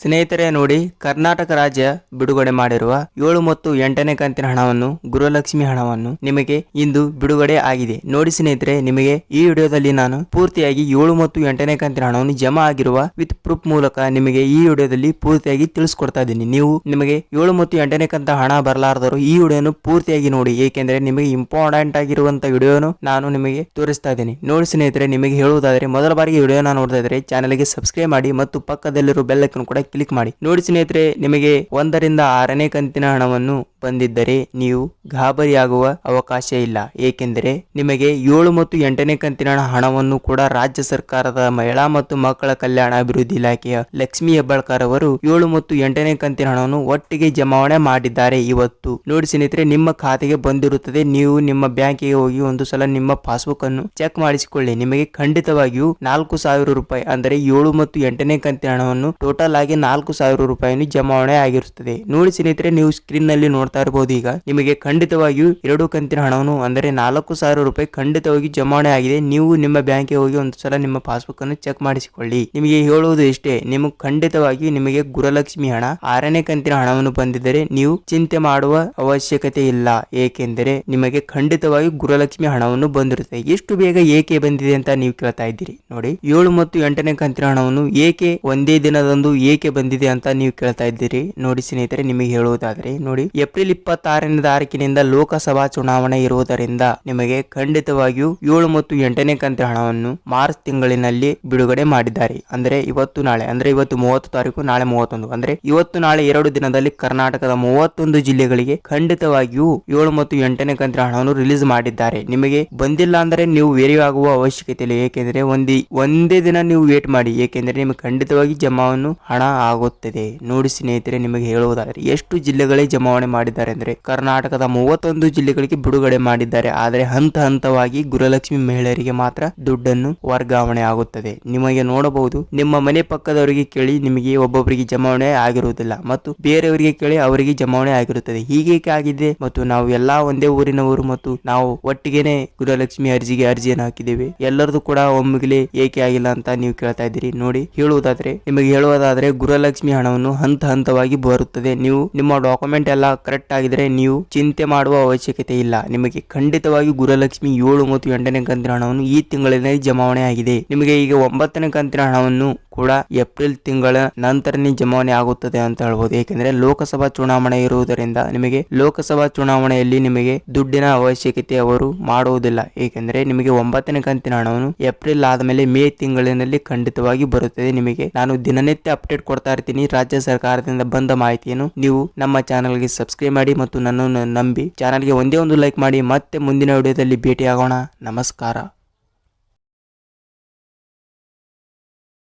ಸ್ನೇಹಿತರೆ ನೋಡಿ, ಕರ್ನಾಟಕ ರಾಜ್ಯ ಬಿಡುಗಡೆ ಮಾಡಿರುವ ಏಳು ಮತ್ತು ಎಂಟನೇ ಕಂತಿನ ಹಣವನ್ನು, ಗೃಹಲಕ್ಷ್ಮಿ ಹಣವನ್ನು ನಿಮಗೆ ಇಂದು ಬಿಡುಗಡೆ ಆಗಿದೆ. ನೋಡಿ ಸ್ನೇಹಿತರೆ, ನಿಮಗೆ ಈ ವಿಡಿಯೋದಲ್ಲಿ ನಾನು ಪೂರ್ತಿಯಾಗಿ ಏಳು ಮತ್ತು ಎಂಟನೇ ಕಂತಿನ ಹಣವನ್ನು ಜಮಾ ಆಗಿರುವ ವಿತ್ ಪ್ರೂಫ್ ಮೂಲಕ ನಿಮಗೆ ಈ ವಿಡಿಯೋದಲ್ಲಿ ಪೂರ್ತಿಯಾಗಿ ತಿಳಿಸ್ಕೊಡ್ತಾ ಇದ್ದೀನಿ. ನೀವು ನಿಮಗೆ ಏಳು ಮತ್ತು ಎಂಟನೇ ಕಂತ ಹಣ ಬರಲಾರದರು ಈ ವಿಡಿಯೋನು ಪೂರ್ತಿಯಾಗಿ ನೋಡಿ. ಏಕೆಂದರೆ ನಿಮಗೆ ಇಂಪಾರ್ಟೆಂಟ್ ಆಗಿರುವಂತ ವಿಡಿಯೋನು ನಾನು ನಿಮಗೆ ತೋರಿಸ್ತಾ ಇದ್ದೀನಿ. ನೋಡಿ ಸ್ನೇಹಿತರೆ, ನಿಮಗೆ ಹೇಳುವುದಾದರೆ, ಮೊದಲ ಬಾರಿಗೆ ವಿಡಿಯೋನ ನೋಡ್ತಾ ಇದ್ರೆ ಚಾನಲ್ಗೆ ಸಬ್ಸ್ಕ್ರೈಬ್ ಮಾಡಿ ಮತ್ತು ಪಕ್ಕದಲ್ಲಿರುವ ಬೆಲ್ಲಕ್ಕನ್ನು ಕೂಡ ಕ್ಲಿಕ್ ಮಾಡಿ. ನೋಡಿ ಸ್ನೇಹಿತರೆ ನಿಮಗೆ ಒಂದರಿಂದ ಆರನೇ ಕಂತಿನ ಹಣವನ್ನು ಬಂದಿದ್ದರೆ ನೀವು ಗಾಬರಿಯಾಗುವ ಅವಕಾಶ ಇಲ್ಲ. ಏಕೆಂದರೆ ನಿಮಗೆ ಏಳು ಮತ್ತು ಎಂಟನೇ ಕಂತಿನ ಹಣವನ್ನು ಕೂಡ ರಾಜ್ಯ ಸರ್ಕಾರದ ಮಹಿಳಾ ಮತ್ತು ಮಕ್ಕಳ ಕಲ್ಯಾಣ ಅಭಿವೃದ್ಧಿ ಇಲಾಖೆಯ ಲಕ್ಷ್ಮಿ ಹೆಬ್ಬಾಳ್ಕರ್ ಅವರು ಏಳು ಮತ್ತು ಎಂಟನೇ ಕಂತಿನ ಹಣವನ್ನು ಒಟ್ಟಿಗೆ ಜಮಾವಣೆ ಮಾಡಿದ್ದಾರೆ. ಇವತ್ತು ನೋಡಿ ಸ್ನೇಹಿತರೆ, ನಿಮ್ಮ ಖಾತೆಗೆ ಬಂದಿರುತ್ತದೆ. ನೀವು ನಿಮ್ಮ ಬ್ಯಾಂಕಿಗೆ ಹೋಗಿ ಒಂದು ಸಲ ನಿಮ್ಮ ಪಾಸ್ಬುಕ್ ಅನ್ನು ಚೆಕ್ ಮಾಡಿಸಿಕೊಳ್ಳಿ. ನಿಮಗೆ ಖಂಡಿತವಾಗಿಯೂ ನಾಲ್ಕು ಸಾವಿರ ರೂಪಾಯಿ ಅಂದರೆ ಏಳು ಮತ್ತು ಎಂಟನೇ ಕಂತಿನ ಹಣವನ್ನು ಟೋಟಲ್ ಆಗಿ ನಾಲ್ಕು ಸಾವಿರ ರೂಪಾಯಿ ಜಮಾವಣೆ ಆಗಿರುತ್ತದೆ. ನೋಡಿ ಸ್ನೇಹಿತರೆ, ನೀವು ಸ್ಕ್ರೀನ್ನಲ್ಲಿ ನೋಡ್ತಾ ಇರಬಹುದು ಈಗ. ನಿಮಗೆ ಖಂಡಿತವಾಗಿಯೂ ಎರಡು ಕಂತಿನ ಹಣವನ್ನು ಅಂದರೆ ನಾಲ್ಕು ಸಾವಿರ ರೂಪಾಯಿ ಖಂಡಿತವಾಗಿ ಜಮಾವಣೆ ಆಗಿದೆ. ನೀವು ನಿಮ್ಮ ಬ್ಯಾಂಕಿಗೆ ಹೋಗಿ ಒಂದು ಸಲ ನಿಮ್ಮ ಪಾಸ್ಬುಕ್ ಅನ್ನು ಚೆಕ್ ಮಾಡಿಸಿಕೊಳ್ಳಿ. ನಿಮಗೆ ಹೇಳುವುದು ಇಷ್ಟೇ ನಿಮಗೆ ಖಂಡಿತವಾಗಿ ನಿಮಗೆ ಗುರುಲಕ್ಷ್ಮಿ ಹಣ ಆರನೇ ಕಂತಿನ ಹಣವನ್ನು ಬಂದಿದ್ದರೆ ನೀವು ಚಿಂತೆ ಮಾಡುವ ಅವಶ್ಯಕತೆ ಇಲ್ಲ. ಏಕೆಂದರೆ ನಿಮಗೆ ಖಂಡಿತವಾಗಿ ಗುರುಲಕ್ಷ್ಮಿ ಹಣವನ್ನು ಬಂದಿರುತ್ತೆ. ಎಷ್ಟು ಬೇಗ ಏಕೆ ಬಂದಿದೆ ಅಂತ ನೀವು ಕೇಳ್ತಾ ಇದ್ದೀರಿ. ನೋಡಿ, ಏಳು ಮತ್ತು ಎಂಟನೇ ಕಂತಿನ ಹಣವನ್ನು ಏಕೆ ಒಂದೇ ದಿನದಂದು ಏಕೆ ಬಂದಿದೆ ಅಂತ ನೀವು ಕೇಳ್ತಾ ಇದ್ದೀರಿ. ನೋಡಿ ಸ್ನೇಹಿತರೆ, ನಿಮಗೆ ಹೇಳುವುದಾದ್ರೆ, ನೋಡಿ, ಏಪ್ರಿಲ್ ಇಪ್ಪತ್ತಾರನೇ ತಾರೀಕಿನಿಂದ ಲೋಕಸಭಾ ಚುನಾವಣೆ ಇರುವುದರಿಂದ ನಿಮಗೆ ಖಂಡಿತವಾಗಿಯೂ ಏಳು ಮತ್ತು ಎಂಟನೇ ಕಂತಿನ ಹಣವನ್ನು ಮಾರ್ಚ್ ತಿಂಗಳಿನಲ್ಲಿ ಬಿಡುಗಡೆ ಮಾಡಿದ್ದಾರೆ. ಅಂದ್ರೆ ಇವತ್ತು ನಾಳೆ, ಅಂದ್ರೆ ಇವತ್ತು ಮೂವತ್ತು ತಾರೀಕು, ನಾಳೆ ಮೂವತ್ತೊಂದು. ಅಂದ್ರೆ ಇವತ್ತು ನಾಳೆ ಎರಡು ದಿನದಲ್ಲಿ ಕರ್ನಾಟಕದ ಮೂವತ್ತೊಂದು ಜಿಲ್ಲೆಗಳಿಗೆ ಖಂಡಿತವಾಗಿಯೂ ಏಳು ಮತ್ತು ಎಂಟನೇ ಕಂತಿನ ಹಣವನ್ನು ರಿಲೀಸ್ ಮಾಡಿದ್ದಾರೆ. ನಿಮಗೆ ಬಂದಿಲ್ಲ ಅಂದ್ರೆ ನೀವು ವೇರಿ ಆಗುವ ಅವಶ್ಯಕತೆ ಇಲ್ಲ. ಏಕೆಂದರೆ ಒಂದಿ, ಒಂದೇ ದಿನ ನೀವು ವೇಟ್ ಮಾಡಿ. ಏಕೆಂದರೆ ನಿಮಗೆ ಖಂಡಿತವಾಗಿ ಜಮಾವನ್ನು ಹಣ ಆಗುತ್ತದೆ. ನೋಡಿ ಸ್ನೇಹಿತರೆ, ನಿಮಗೆ ಹೇಳುವುದಾದರೆ ಎಷ್ಟು ಜಿಲ್ಲೆಗಳೇ ಜಮಾವಣೆ ಮಾಡಿದ್ದಾರೆ ಅಂದ್ರೆ ಕರ್ನಾಟಕದ ಮೂವತ್ತೊಂದು ಜಿಲ್ಲೆಗಳಿಗೆ ಬಿಡುಗಡೆ ಮಾಡಿದ್ದಾರೆ. ಆದರೆ ಹಂತ ಹಂತವಾಗಿ ಗೃಹಲಕ್ಷ್ಮಿ ಮಹಿಳೆಯರಿಗೆ ಮಾತ್ರ ದುಡ್ಡನ್ನು ವರ್ಗಾವಣೆ ಆಗುತ್ತದೆ. ನಿಮಗೆ ನೋಡಬಹುದು, ನಿಮ್ಮ ಮನೆ ಪಕ್ಕದವರಿಗೆ ಕೇಳಿ ನಿಮಗೆ ಒಬ್ಬೊಬ್ಬರಿಗೆ ಜಮಾವಣೆ ಆಗಿರುವುದಿಲ್ಲ ಮತ್ತು ಬೇರೆಯವರಿಗೆ ಕೇಳಿ ಅವರಿಗೆ ಜಮಾವಣೆ ಆಗಿರುತ್ತದೆ. ಹೀಗೇಕೆ ಆಗಿದೆ ಮತ್ತು ನಾವು ಎಲ್ಲಾ ಒಂದೇ ಊರಿನವರು ಮತ್ತು ನಾವು ಒಟ್ಟಿಗೆನೆ ಗೃಹಲಕ್ಷ್ಮಿ ಅರ್ಜಿಗೆ ಅರ್ಜಿಯನ್ನು ಹಾಕಿದ್ದೇವೆ. ಎಲ್ಲರದು ಕೂಡ ಒಮ್ಮಿಗಲೇ ಏಕೆ ಆಗಿಲ್ಲ ಅಂತ ನೀವು ಕೇಳ್ತಾ ಇದ್ದೀರಿ. ನೋಡಿ, ಹೇಳುವುದಾದ್ರೆ, ನಿಮಗೆ ಹೇಳುವುದಾದ್ರೆ ಗೃಹಲಕ್ಷ್ಮಿ ಹಣವನ್ನು ಹಂತ ಹಂತವಾಗಿ ಬರುತ್ತದೆ. ನೀವು ನಿಮ್ಮ ಡಾಕ್ಯುಮೆಂಟ್ ಎಲ್ಲ ಕರೆಕ್ಟ್ ಆಗಿದ್ರೆ ನೀವು ಚಿಂತೆ ಮಾಡುವ ಅವಶ್ಯಕತೆ ಇಲ್ಲ. ನಿಮಗೆ ಖಂಡಿತವಾಗಿ ಗುರುಲಕ್ಷ್ಮಿ ಏಳು ಮತ್ತು ಎಂಟನೇ ಕಂತಿನ ಹಣವನ್ನು ಈ ತಿಂಗಳಿನಲ್ಲಿ ಜಮಾವಣೆ ಆಗಿದೆ. ನಿಮಗೆ ಈಗ ಒಂಬತ್ತನೇ ಕಂತಿನ ಹಣವನ್ನು ಕೂಡ ಏಪ್ರಿಲ್ ತಿಂಗಳ ನಂತರನೇ ಜಮಾವಣೆ ಆಗುತ್ತದೆ ಅಂತ ಹೇಳ್ಬೋದು. ಏಕೆಂದ್ರೆ ಲೋಕಸಭಾ ಚುನಾವಣೆ ಇರುವುದರಿಂದ ನಿಮಗೆ ಲೋಕಸಭಾ ಚುನಾವಣೆಯಲ್ಲಿ ನಿಮಗೆ ದುಡ್ಡಿನ ಅವಶ್ಯಕತೆ ಅವರು ಮಾಡುವುದಿಲ್ಲ. ಏಕೆಂದ್ರೆ ನಿಮಗೆ ಒಂಬತ್ತನೇ ಕಂತಿನ ಹಣವನ್ನು ಏಪ್ರಿಲ್ ಆದಮೇಲೆ ಮೇ ತಿಂಗಳಿನಲ್ಲಿ ಖಂಡಿತವಾಗಿ ಬರುತ್ತದೆ. ನಿಮಗೆ ನಾನು ದಿನನಿತ್ಯ ಅಪ್ಡೇಟ್ ಕೊಡ್ತಾ ಇರ್ತೀನಿ. ರಾಜ್ಯ ಸರ್ಕಾರದಿಂದ ಬಂದ ಮಾಹಿತಿಯನ್ನು ನೀವು ನಮ್ಮ ಚಾನಲ್ಗೆ ಸಬ್ಸ್ಕ್ರೈಬ್ ಮಾಡಿ ಮತ್ತು ನನ್ನನ್ನು ನಂಬಿ. ಚಾನಲ್ಗೆ ಒಂದೇ ಒಂದು ಲೈಕ್ ಮಾಡಿ. ಮತ್ತೆ ಮುಂದಿನ ವಿಡಿಯೋದಲ್ಲಿ ಭೇಟಿಯಾಗೋಣ. ನಮಸ್ಕಾರ.